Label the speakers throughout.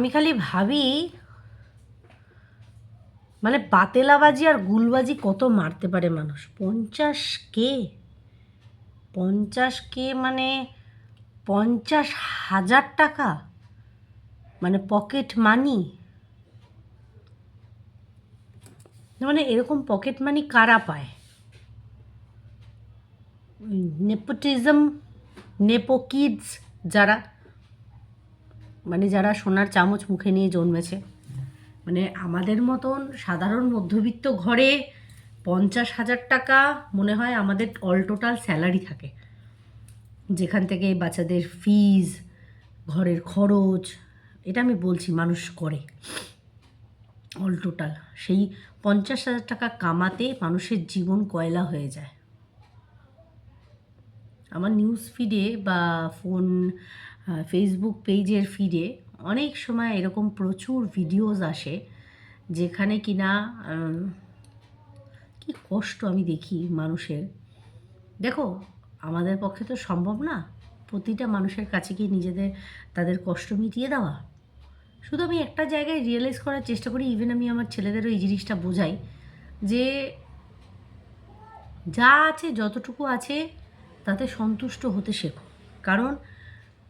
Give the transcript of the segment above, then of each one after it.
Speaker 1: আমি খালি ভাবি মানে বাতেলাবাজি আর গুলবাজি কত মারতে পারে মানুষ? পঞ্চাশ কে? পঞ্চাশ কে মানে পঞ্চাশ হাজার টাকা? মানে পকেট মানি? মানে এরকম পকেট মানি কারা পায়? নেপোটিজম, নেপো কিডস যারা মানে যারা সোনার চামচ মুখে নিয়ে জন্মেছে। মানে আমাদের মতন সাধারণ মধ্যবিত্ত ঘরে পঞ্চাশ হাজার টাকা মনে হয় আমাদের অল টোটাল স্যালারি থাকে। যেখান থেকে বাচ্চাদের ফিজ, ঘরের খরচ, এটা আমি বলছি মানুষ করে। All total. সেই পঞ্চাশ হাজার টাকা কামাতে মানুষের জীবন কয়লা হয়ে যায়। আমার নিউজ ফিডে বা ফোন ফেসবুক পেজের ফিডে অনেক সময় এরকম প্রচুর ভিডিওস আসে যেখানে কিনা কি কষ্ট আমি দেখি মানুষের। দেখো, আমাদের পক্ষে তো সম্ভব না প্রতিটা মানুষের কাছে কি নিজেদের, তাদের কষ্ট মিটিয়ে দেওয়া। শুধু আমি একটা জায়গায় রিয়েলাইজ করার চেষ্টা করি ইভেন আমি আমার ছেলেদেরও এই জিনিসটা বোঝাই যে যা আছে, যতটুকু আছে, তাতে সন্তুষ্ট হতে শেখো। কারণ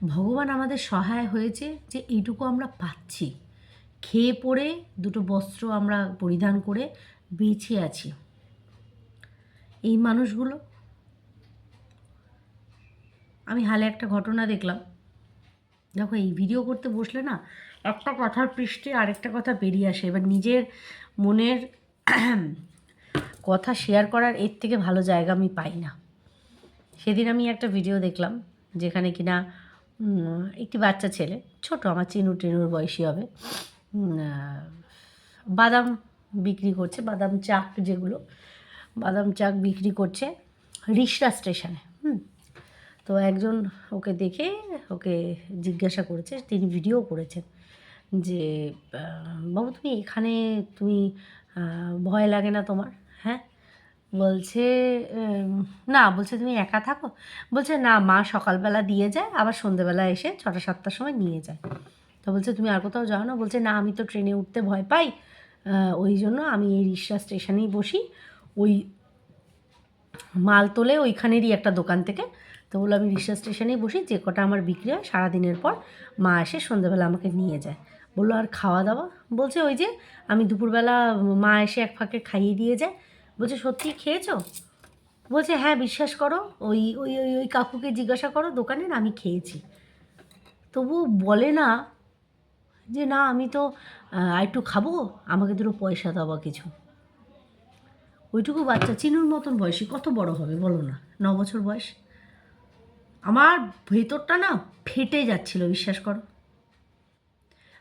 Speaker 1: ভগবান আমাদের সহায় হয়েছে যে এইটুকু আমরা পাচ্ছি। খেয়ে পড়ে দুটো বস্ত্র আমরা পরিধান করে বেঁচে আছি। এই মানুষগুলো, আমি হালে একটা ঘটনা দেখলাম। দেখো, এই ভিডিও করতে বসলে না একটা কথার পৃষ্ঠে আরেকটা কথা বেরিয়ে আসে। এবার নিজের মনের কথা শেয়ার করার এর থেকে ভালো জায়গা আমি পাই না। সেদিন আমি একটা ভিডিও দেখলাম, যেখানে কিনা একটি বাচ্চা ছেলে, ছোট, আমার চিনু টিনুর বয়সী হবে। বাদাম বিক্রি করছে, বাদাম চাক যেগুলো, বাদাম চাক বিক্রি করছে রিসরা স্টেশনে, হুম। তো একজন ওকে দেখে, ওকে জিজ্ঞাসা করেছে, তিনি ভিডিও করেছেন যে বাবু, তুমি এখানে, তুমি ভয় লাগে না তোমার হ্যাঁ? বলছে না, বলছে তুমি একা থাকো। বলছে, না, মা সকালবেলা দিয়ে যায়, আবার সন্ধেবেলা এসে ছটা, সাতটার সময় নিয়ে যায়। তো বলছে, তুমি আর কোথাও যাও না? বলছে, না, আমি তো ট্রেনে উঠতে ভয় পাই। ওই জন্য আমি এই রিক্সা স্টেশনেই বসি। ওই মাল তোলে ওইখানেরই একটা দোকান থেকে। তো বলল, আমি রিক্সা স্টেশনেই বসি, যে কটা আমার বিক্রি হয়, সারাদিনের পর মা এসে সন্ধ্যাবেলা আমাকে নিয়ে যায়। বলল, আর খাওয়া দাওয়া? বলছে, ওই যে, আমি দুপুরবেলা মা এসে এক ফাঁকে খাইয়ে দিয়ে যায়। বলছে সত্যি খেয়েছো? বলছে হ্যাঁ বিশ্বাস করো, ওই ওই ওই ওই কাকুকে জিজ্ঞাসা করো দোকানের আমি খেয়েছি। তবু বলে না যে, না, আমি তো একটু খাব, আমাকে দুটো পয়সা দাও বা কিছু। ওইটুকু বাচ্চা, চিনুর মতন বয়সী, কত বড় হবে বলো না, ন বছর বয়স? আমার ভেতরটা না ফেটে যাচ্ছিল, বিশ্বাস করো।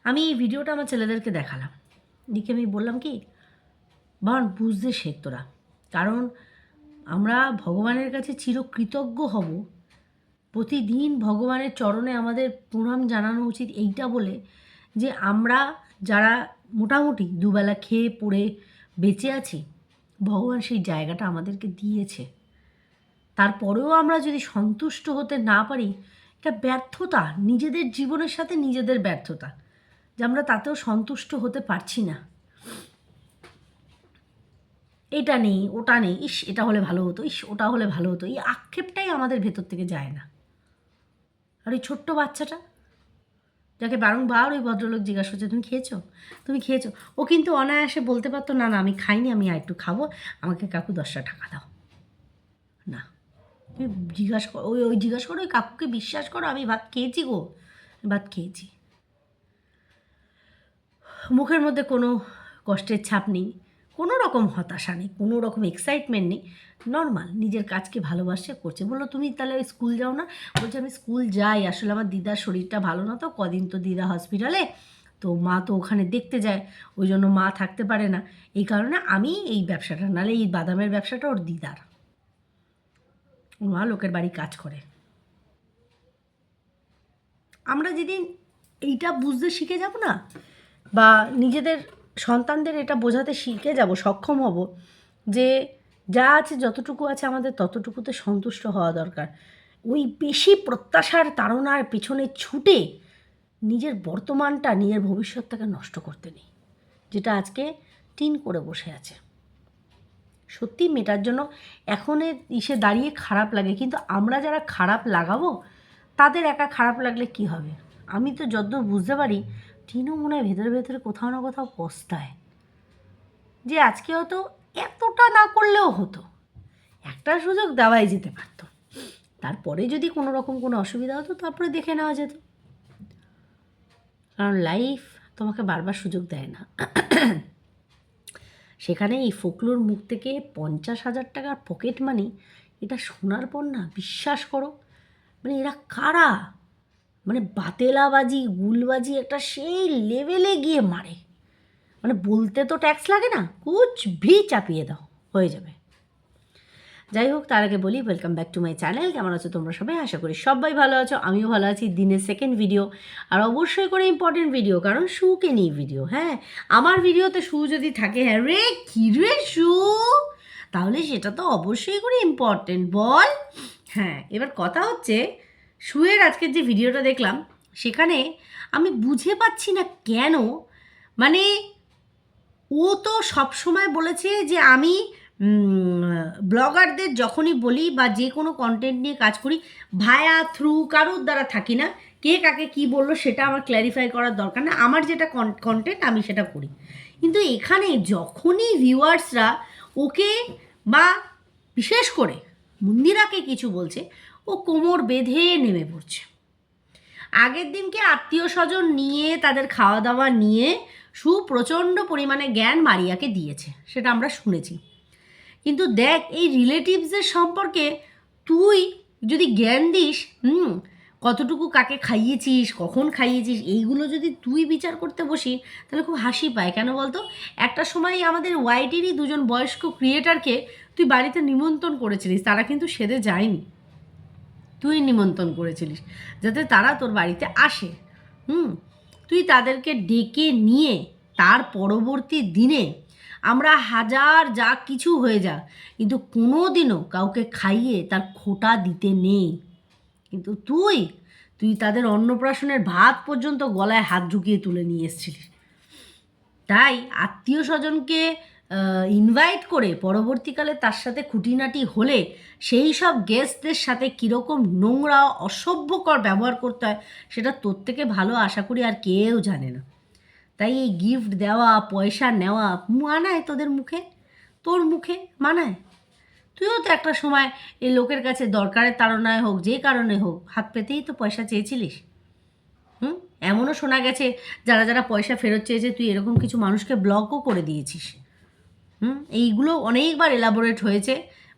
Speaker 1: আমি এই ভিডিওটা আমার ছেলেদেরকে দেখালাম। দিকে আমি বললাম কি বান বুঝতে শেখ তোরা। কারণ আমরা ভগবানের কাছে চিরকৃতজ্ঞ হব। প্রতিদিন ভগবানের চরণে আমাদের প্রণাম জানানো উচিত এইটা বলে যে আমরা যারা মোটামুটি দুবেলা খেয়ে পড়ে বেঁচে আছি, ভগবান সেই জায়গাটা আমাদেরকে দিয়েছে। তারপরেও আমরা যদি সন্তুষ্ট হতে না পারি, এটা ব্যর্থতা, নিজেদের জীবনের সাথে নিজেদের ব্যর্থতা। যে আমরা তাতেও সন্তুষ্ট হতে পারছি না। এটা নেই, ওটা নেই, ইস, এটা হলে ভালো হতো, ইস, ওটা হলে ভালো হতো। এই আক্ষেপটাই আমাদের ভেতর থেকে যায় না। আর ওই ছোট্ট বাচ্চাটা, যাকে বারংবার ওই ভদ্রলোক জিজ্ঞাসা করছে, তুমি খেয়েছো? তুমি খেয়েছো? ও কিন্তু অনায়াসে বলতে পারতো, না না, আমি খাইনি, আমি আর একটু খাব, আমাকে কাকু দশটা টাকা দাও। না। তুমি জিজ্ঞাসা করো, ওই ওই জিজ্ঞাসা করো ওই কাকুকে বিশ্বাস করো, আমি ভাত খেয়েছি গো ভাত খেয়েছি। মুখের মধ্যে কোনো কষ্টের ছাপ নেই। কোনো রকম হতাশা নেই কোনো রকম এক্সাইটমেন্ট নেই। নর্মাল নিজের কাজকে ভালোবাসে, করছে। বলল, তুমি তাহলে স্কুল যাও না? বলছে, আমি স্কুল যাই। আসলে আমার দিদার শরীরটা ভালো না তো। কদিন তো দিদা হসপিটালে তো মা তো ওখানে দেখতে যায়। ওই জন্য মা থাকতে পারে না। এই কারণে আমি এই ব্যবসাটা, নাহলে এই বাদামের ব্যবসাটা ওর দিদার। মা লোকের বাড়ি কাজ করে। আমরা যেদিন এইটা বুঝতে শিখে যাব না, বা নিজেদের সন্তানদের এটা বোঝাতে শিখে যাব, সক্ষম হব যে যা আছে, যতটুকু আছে আমাদের ততটুকুতে সন্তুষ্ট হওয়া দরকার। ওই বেশি প্রত্যাশার তাড়নার পেছনে ছুটে নিজের বর্তমানটা, নিজের ভবিষ্যৎটাকে নষ্ট করতে নেই, যেটা আজকে টিন করে বসে আছে। সত্যি মেটার জন্য এখন ইসে দাঁড়িয়ে খারাপ লাগে, কিন্তু আমরা যারা খারাপ লাগাবো, তাদের একা খারাপ লাগলে কি হবে? আমি তো যতদূর বুঝতে পারি টিনও মনে হয়, ভেতরে ভেতরে কোথাও না কোথাও পস্তায়। যে আজকে হয়তো এতটা না করলেও হতো। একটা সুযোগ দেওয়াই যেতে পারতো। তারপরে যদি কোনো রকম কোনো অসুবিধা হতো, তারপরে দেখে নেওয়া যেত। কারণ লাইফ তোমাকে বারবার সুযোগ দেয় না। সেখানে এই ফকলুর মুখ থেকে পঞ্চাশ হাজার টাকার পকেট মানি, এটা শোনার পর না বিশ্বাস করো মানে এরা কারা? মানে বাতেলাবাজি, গুলবাজি একটা সেই লেভেলে গিয়ে মারে। মানে বলতে তো ট্যাক্স লাগে না, কুচ ভি চাপিয়ে দাও, হয়ে যাবে। যাই হোক, তার আগে বলি welcome back to my channel কেমন আছো তোমরা সবাই? আশা করি সবাই ভালো আছো, আমিও ভালো আছি। দিনের সেকেন্ড ভিডিও আর অবশ্যই করে ইম্পর্টেন্ট ভিডিও কারণ শুকে নিয়ে ভিডিও হ্যাঁ? আমার ভিডিওতে শু যদি থাকে হ্যাঁ রে, কী রে শু তাহলে সেটা তো অবশ্যই করে ইম্পর্টেন্ট বল। হ্যাঁ এবার কথা হচ্ছে শুয়ের আজকের যে ভিডিওটা দেখলাম, সেখানে আমি বুঝে পাচ্ছি না কেন মানে ও তো সবসময় বলেছে যে আমি ব্লগারদের যখনই বলি বা যে কোনো কন্টেন্ট নিয়ে কাজ করি ভায়া থ্রু কারোর দ্বারা থাকি না, কে কাকে কি বলল সেটা আমার ক্ল্যারিফাই করার দরকার না, আমার যেটা কন্টেন্ট আমি সেটা করি। কিন্তু এখানে যখনই ভিউয়ার্সরা ওকে বা বিশেষ করে মন্দিরাকে কিছু বলছে ও কোমর বেঁধে নেমে পড়ছে। আগের দিনকে আত্মীয় স্বজন নিয়ে, তাদের খাওয়া দাওয়া নিয়ে সুপ্রচণ্ড পরিমাণে জ্ঞান মারিয়াকে দিয়েছে, সেটা আমরা শুনেছি। কিন্তু দেখ, এই রিলেটিভসের সম্পর্কে তুই যদি জ্ঞান দিস, হুম, কতটুকু কাকে খাইয়েছিস, কখন খাইয়েছিস, এইগুলো যদি তুই বিচার করতে বসি, তাহলে খুব হাসি পায়। কেন বলতো? একটা সময় আমাদের ওয়াইটিরই দুজন বয়স্ক ক্রিয়েটারকে তুই বাড়িতে নিমন্ত্রণ করেছিলিস, তারা কিন্তু সেদে যায়নি। তুই নিমন্ত্রণ করেছিলিস, যাতে তারা তোর বাড়িতে আসে। হুম? তুই তাদেরকে ডেকে নিয়ে তার পরবর্তী দিনে আমরা হাজার যা কিছু হয়ে যা, কিন্তু কোনো দিনও কাউকে খাইয়ে তার খোটা দিতে নেই। কিন্তু তুই তুই তাদের অন্নপ্রাশনের ভাত পর্যন্ত গলায় হাত ঢুকিয়ে তুলে নিয়ে এসেছিলিস। তাই আত্মীয় স্বজনকে ইনভাইট করে পরবর্তীকালে তার সাথে খুঁটিনাটি হলে সেই সব গেস্টদের সাথে কীরকম নোংরা, অসভ্যকর ব্যবহার করতে হয়, সেটা তোর থেকে ভালো আশা করি আর কেউ জানে না। তাই এই গিফট দেওয়া, পয়সা নেওয়া মানায় তোদের মুখে? তোর মুখে মানায়? তুইও তো একটা সময় এই লোকের কাছে দরকারের তাড়নায় হোক, যে কারণে হোক, হাত পেতেই তো পয়সা চেয়েছিলিস। হুম? এমনও শোনা গেছে, যারা যারা পয়সা ফেরত চেয়েছে, তুই এরকম কিছু মানুষকে ব্লকও করে দিয়েছিস। হুম? এইগুলো অনেকবার এলাবোরেট হয়েছে।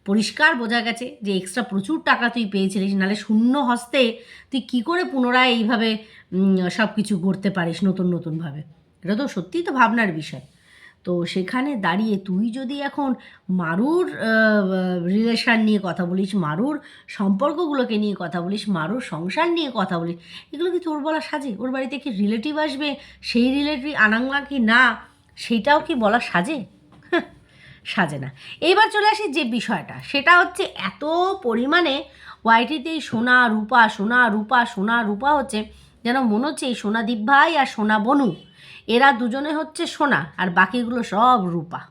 Speaker 1: পরিষ্কার বোঝা গেছে যে এক্সট্রা প্রচুর টাকা তুই পেয়েছিলিস নাহলে শূন্য হস্তে তুই কী করে পুনরায় এইভাবে সব কিছু করতে পারিস নতুন নতুনভাবে এটা তো সত্যিই তো ভাবনার বিষয়। তো সেখানে দাঁড়িয়ে তুই যদি এখন মারুর রিলেশান নিয়ে কথা বলিস, মারুর সম্পর্কগুলোকে নিয়ে কথা বলিস, মারুর সংসার নিয়ে কথা বলিস, এগুলো কি তোর বলা সাজে? ওর বাড়িতে কি রিলেটিভ আসবে, সেই রিলেটিভ আনাংলা কি না, সেটাও কি বলা সাজে? সাজে না। এইবার চলে আসি যে বিষয়টা, সেটা হচ্ছে এত পরিমাণে ওয়াইটিতেই সোনা, রূপা সোনা রূপা সোনা, রূপা হচ্ছে যেন মনে হচ্ছে এই সোনাদীপ ভাই আর সোনা বনু, এরা দুজনে হচ্ছে সোনা আর বাকিগুলো সব রূপা।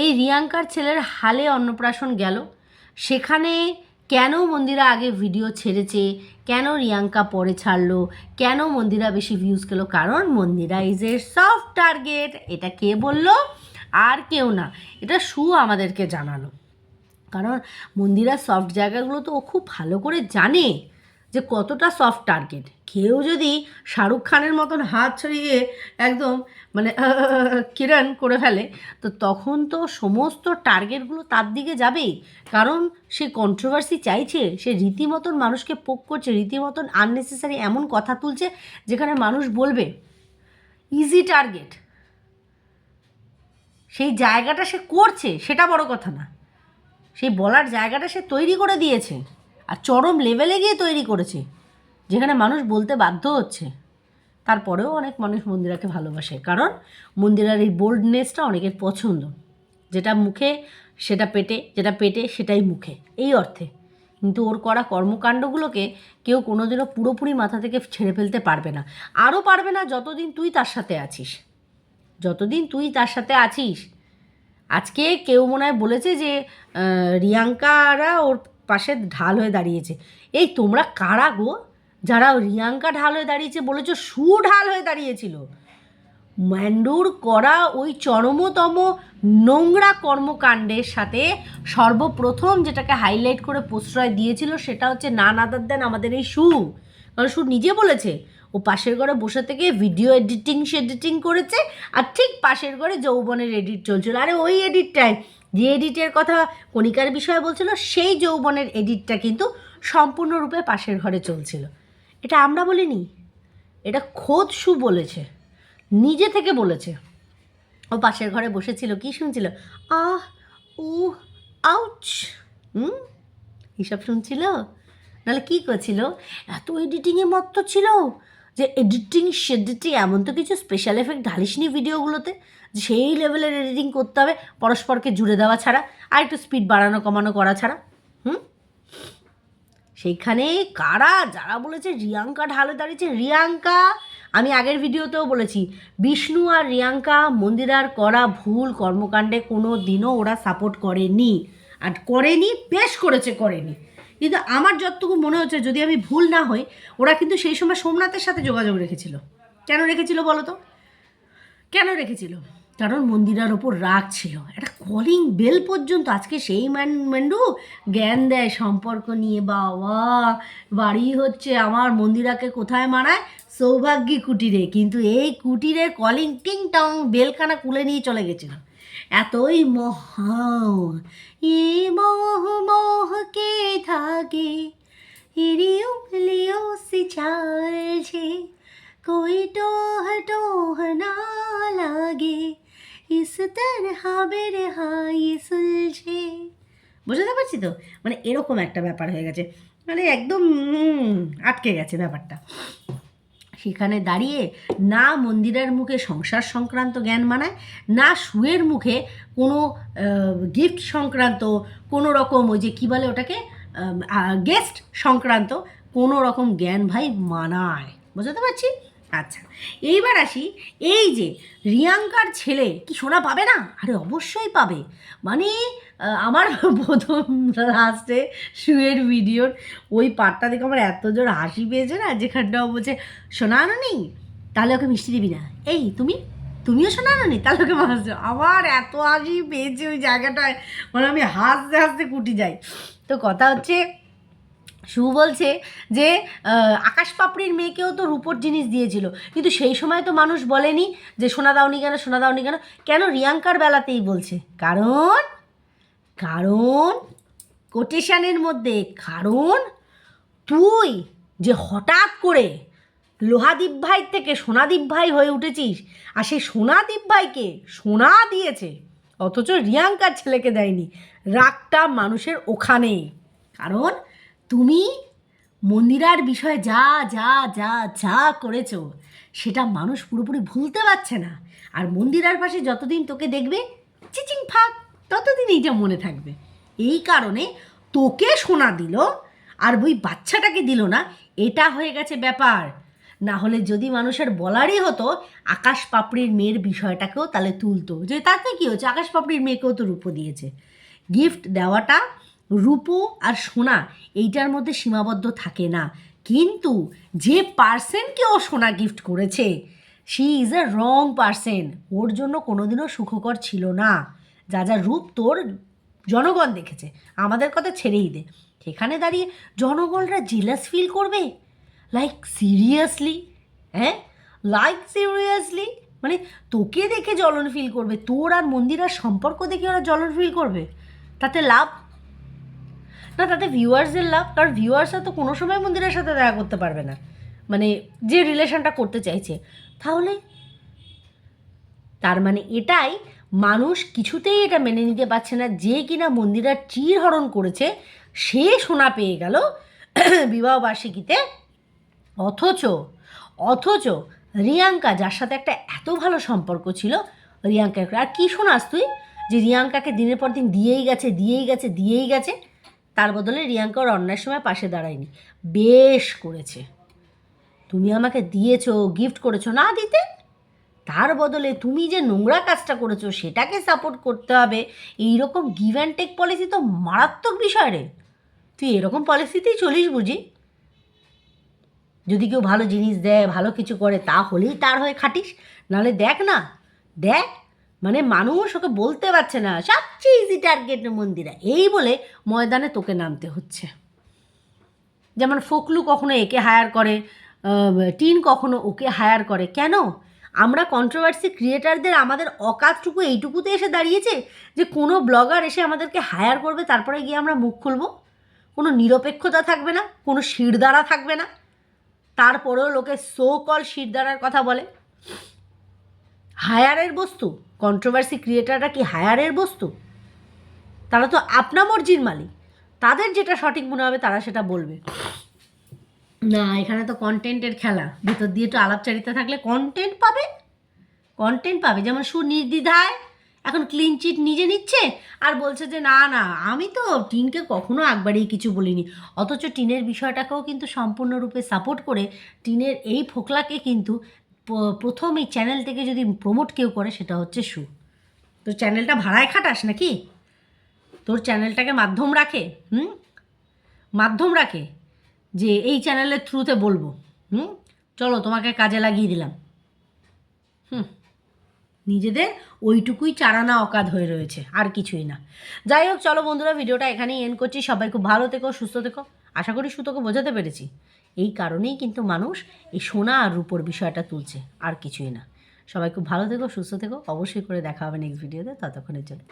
Speaker 1: এই রিয়াঙ্কার ছেলের হালে অন্নপ্রাশন গেল, সেখানে কেন মন্দিরা আগে ভিডিও ছেড়েছে, কেন রিয়াঙ্কা পরে ছাড়লো, কেন মন্দিরা বেশি ভিউজ পেল? কারণ Mandira is a soft target এটা কে বলল? আর কেউ না। এটা সু আমাদেরকে জানালো। কারণ মন্দিরার সফট জায়গাগুলো তো ও খুব ভালো করে জানে যে কতটা সফট টার্গেট কেউ যদি শাহরুখ খানের মতন হাত ছড়িয়ে একদম মানে কিরণ করে ফেলে, তো তখন তো সমস্ত টার্গেটগুলো তার দিকে যাবেই। কারণ সে কন্ট্রোভার্সি চাইছে, সে রীতিমতন মানুষকে পোক করছে, রীতিমতন আননেসেসারি এমন কথা তুলছে যেখানে মানুষ বলবে ইজি টার্গেট সেই জায়গাটা সে করছে, সেটা বড় কথা না। সেই বলার জায়গাটা সে তৈরি করে দিয়েছে আর চরম লেভেলে গিয়ে তৈরি করেছে, যেখানে মানুষ বলতে বাধ্য হচ্ছে। তারপরেও অনেক মানুষ মন্দিরাকে ভালোবাসে, কারণ মন্দিরার এই বোল্ডনেসটা অনেকের পছন্দ। যেটা মুখে, সেটা পেটে, যেটা পেটে, সেটাই মুখে, এই অর্থে। কিন্তু ওর করা কর্মকাণ্ডগুলোকে কেউ কোনোদিনও পুরোপুরি মাথা থেকে ছেড়ে ফেলতে পারবে না। আরও পারবে না যতদিন তুই তার সাথে আছিস। যতদিন তুই তার সাথে আছিস, আজকে কেউ মনে হয় বলেছে যে রিয়াঙ্কারা ওর পাশে ঢাল হয়ে দাঁড়িয়েছে। এই তোমরা কারা গো? যারা রিয়াঙ্কা ঢাল হয়ে দাঁড়িয়েছে বলেছ, সু ঢাল হয়ে দাঁড়িয়েছিল। ম্যান্ডুর করা ওই চরমতম নোংরা কর্মকাণ্ডের সাথে সর্বপ্রথম যেটাকে হাইলাইট করে প্রশ্রয় দিয়েছিল সেটা হচ্ছে নান আদার দেন আমাদের এই সু। কারণ সু নিজে বলেছে ও পাশের ঘরে বসে থেকে ভিডিও এডিটিং সে এডিটিং করেছে আর ঠিক পাশের ঘরে যৌবনের এডিট চলছিল। আরে ওই এডিটটাই যে এডিটের কথা কণিকার বিষয়ে বলছিল, সেই যৌবনের এডিটটা কিন্তু সম্পূর্ণরূপে পাশের ঘরে চলছিল। এটা আমরা বলিনি। এটা খোদ সু বলেছে। নিজে থেকে বলেছে। ও পাশের ঘরে বসেছিল, কি শুনছিল? আহ উ আউচ হুম? এইসব শুনছিল? নাহলে কী করছিল? এত এডিটিংয়ে মত্ত ছিল। যে এডিটিং সেডিটিং এমন তো কিছু স্পেশাল এফেক্ট ঢালিসনি ভিডিওগুলোতে সেই লেভেলের এডিটিং করতে হবে, পরস্পরকে জুড়ে দেওয়া ছাড়া, আর একটু স্পিড বাড়ানো, কমানো, করা ছাড়া। হুম? সেইখানে কারা, যারা বলেছে রিয়াঙ্কা ঢালে দাঁড়িয়েছে, রিয়াঙ্কা! আমি আগের ভিডিওতেও বলেছি, বিষ্ণু আর রিয়াঙ্কা মন্দিরার করা ভুল কর্মকাণ্ডে কোনো দিনও ওরা সাপোর্ট করেনি। আর করেনি, বেশ করেছে, করেনি। কিন্তু আমার যতটুকু মনে হচ্ছে, যদি আমি ভুল না হই, ওরা কিন্তু সেই সময় সোমনাথের সাথে যোগাযোগ রেখেছিল। কেন রেখেছিল বলো তো? কেন রেখেছিল? কারণ মন্দিরার ওপর রাগ ছিল। একটা কলিং বেল পর্যন্ত, আজকে সেই ম্যান ম্যান্ডু জ্ঞান দেয়, সম্পর্ক নিয়ে, বাবা, বাড়ি হচ্ছে আমার, মন্দিরাকে কোথায় মানায়? সৌভাগ্যী কুটিরে। কিন্তু এই কুটিরের কলিং টিং টং বেলখানা কুলে নিয়ে চলে গেছিল। এতই মোহ এ মোহ মোহকে থাকে? এরিও লিও সে চালছে। কই টোহ টোহ না লাগে? ইস তরহ বেরহাই সুলছে বুঝতে পারছি তো? মানে এরকম একটা ব্যাপার হয়ে গেছে। মানে একদম আটকে গেছে ব্যাপারটা। সেখানে দাঁড়িয়ে না মন্দিরের মুখে সংসার সংক্রান্ত জ্ঞান মানায়, না সুয়ের মুখে কোনো গিফট সংক্রান্ত কোনো রকম ওই যে কী বলে ওটাকে গেস্ট সংক্রান্ত কোনো রকম জ্ঞান ভাই মানায়। বুঝতে পারছি? আচ্ছা এইবার আসি। এই যে, রিয়াঙ্কার ছেলে কি সোনা পাবে না? আরে অবশ্যই পাবে। মানে আমার প্রথম লাস্টে শুয়ের ভিডিওর ওই পার্টটা দেখে আমার এত জোর হাসি পেয়েছে না, যেখানটা ও বলছে, সোনা আনো নি তাহলে ওকে মিষ্টি দিবি না। এই, তুমি? তুমিও শোনা নি তাহলে ওকে মাসছো আমার এত হাসি পেয়েছে ওই জায়গাটায়। মানে আমি হাসতে হাসতে কুটি যাই। তো কথা হচ্ছে শু বলছে যে আকাশ পাপড়ির মেয়েকেও তো রূপোর জিনিস দিয়েছিল। কিন্তু সেই সময় তো মানুষ বলেনি যে, সোনা দাওনি কেন, সোনা দাওনি কেন। কেন রিয়াঙ্কার বেলাতেই বলছে? কারণ কারণ কোটেশানের মধ্যে, কারণ তুই যে হঠাৎ করে লোহাদীপ ভাই থেকে সোনাদীপ ভাই হয়ে উঠেছিস, আর সেই সোনাদীপ ভাইকে সোনা দিয়েছে, অথচ রিয়াঙ্কার ছেলেকে দেয়নি। রাগটা মানুষের ওখানে কারণ তুমি মন্দিরার বিষয়ে যা যা যা যা করেছ, সেটা মানুষ পুরোপুরি ভুলতে পারছে না। আর মন্দিরার পাশে যতদিন তোকে দেখবে, চিচিং ফাঁক ততদিন এইটা মনে থাকবে। এই কারণে তোকে শোনা দিল, আর ওই বাচ্চাটাকে দিল না, এটা হয়ে গেছে ব্যাপার। না হলে যদি মানুষের বলারই হতো, আকাশ পাপড়ির মেয়ের বিষয়টাকেও তাহলে তুলতো। যে তাতে কী হচ্ছে? আকাশ পাপড়ির মেয়েকেও তো রূপো দিয়েছে। গিফট দেওয়াটা রূপো আর সোনা এইটার মধ্যে সীমাবদ্ধ থাকে না। কিন্তু যে পার্সনকে ও সোনা গিফট করেছে she is a wrong person ওর জন্য কোনোদিনও সুখকর ছিল না। যা যা রূপ তোর জনগণ দেখেছে, আমাদের কথা ছেড়েই দে। সেখানে দাঁড়িয়ে জনগণরা জেলাস ফিল করবে? লাইক সিরিয়াসলি হ্যাঁ? লাইক সিরিয়াসলি মানে তোকে দেখে জ্বলন ফিল করবে, তোর আর মন্দিরার সম্পর্ক দেখে ওরা জ্বলন ফিল করবে। তাতে লাভ না, তাতে ভিউয়ার্সদের লাভ, কারণ ভিউয়ার্সরা তো কোনো সময় মন্দিরের সাথে দেখা করতে পারবে না। মানে যে রিলেশনটা করতে চাইছে। তাহলে তার মানে এটাই, মানুষ কিছুতেই এটা মেনে নিতে পারছে না, যে কিনা মন্দিরার চির হরণ করেছে, সে সোনা পেয়ে গেল বিবাহবার্ষিকীতে অথচ অথচ রিয়াঙ্কা, যার সাথে একটা এত ভালো সম্পর্ক ছিল রিয়াঙ্কা আর কী শোনাস তুই? যে রিয়াঙ্কাকে দিনের পর দিন দিয়েই গেছে দিয়েই গেছে দিয়েই গেছে। তার বদলে রিয়াঙ্কা ওর অন্যায়ের সময় পাশে দাঁড়ায়নি। বেশ করেছে। তুমি আমাকে দিয়েছ গিফট করেছ, না দিতে? তার বদলে তুমি যে নোংরা কাজটা করেছ, সেটাকে সাপোর্ট করতে হবে। এই রকম গিভ অ্যান্ড টেক পলিসি তো মারাত্মক বিষয় রে। তুই এরকম পলিসিতেই চলিস বুঝি? যদি কেউ ভালো জিনিস দেয়, ভালো কিছু করে, তাহলেই তার হয়ে খাটিস। নাহলে দেখ না, দেখ মানে মানুষ ওকে বলতে পারছে না। সবচেয়ে ইজি টার্গেট মন্দিরা। এই বলে ময়দানে তোকে নামতে হচ্ছে। যেমন ফোকলু কখনো একে হায়ার করে টিন কখনো ওকে হায়ার করে। কেন? আমরা কন্ট্রোভার্সি ক্রিয়েটারদের আমাদের অকাতটুকু এইটুকুতে এসে দাঁড়িয়েছে যে কোনো ব্লগার এসে আমাদেরকে হায়ার করবে, তারপরে গিয়ে আমরা মুখ খুলবো। কোনো নিরপেক্ষতা থাকবে না, কোনো শিরদাঁড়া থাকবে না। তারপরেও লোকে সো কল শিরদাঁড়ার কথা বলে। হায়ারের বস্তু? কন্ট্রোভার্সি ক্রিয়েটাররা কি হায়ারের বস্তু? তারা তো আপনা মর্জির মালিক। তাদের যেটা সঠিক মনে হবে তারা সেটা বলবে। না, এখানে তো কন্টেন্টের খেলা। ভিতর দিয়ে একটু আলাপচারিতা থাকলে কন্টেন্ট পাবে। কন্টেন্ট পাবে। যেমন সুনির্দ্বিধায় এখন ক্লিন চিট নিজে নিচ্ছে আর বলছে যে, না না, আমি তো টিনকে কখনো একবারেই কিছু বলিনি। অথচ টিনের বিষয়টাকেও কিন্তু সম্পূর্ণরূপে সাপোর্ট করে টিনের এই ফোকলাকে কিন্তু প্রথম এই চ্যানেল থেকে যদি প্রমোট কেউ করে, সেটা হচ্ছে সু। তোর চ্যানেলটা ভাড়ায় খাটাস নাকি? তোর চ্যানেলটাকে মাধ্যম রাখে, হুম? মাধ্যম রাখে যে এই চ্যানেলের থ্রুতে বলব, হুম? চলো, তোমাকে কাজে লাগিয়ে দিলাম। হুম। নিজেদের ওইটুকুই চারানা অকাদ হয়ে রয়েছে, আর কিছুই না। যাই হোক, চলো বন্ধুরা ভিডিওটা এখানেই এন্ড করছি। সবাই খুব ভালো থেকো, সুস্থ থেকো। আশা করি সুতোকে বোঝাতে পেরেছি। এই কারণেই কিন্তু মানুষ এই সোনা আর রূপোর বিষয়টা তুলছে, আর কিছুই না। সবাই খুব ভালো থেকো, সুস্থ থেকো, অবশ্যই করে দেখা হবে নেক্সট ভিডিওতে ততক্ষণের জন্য।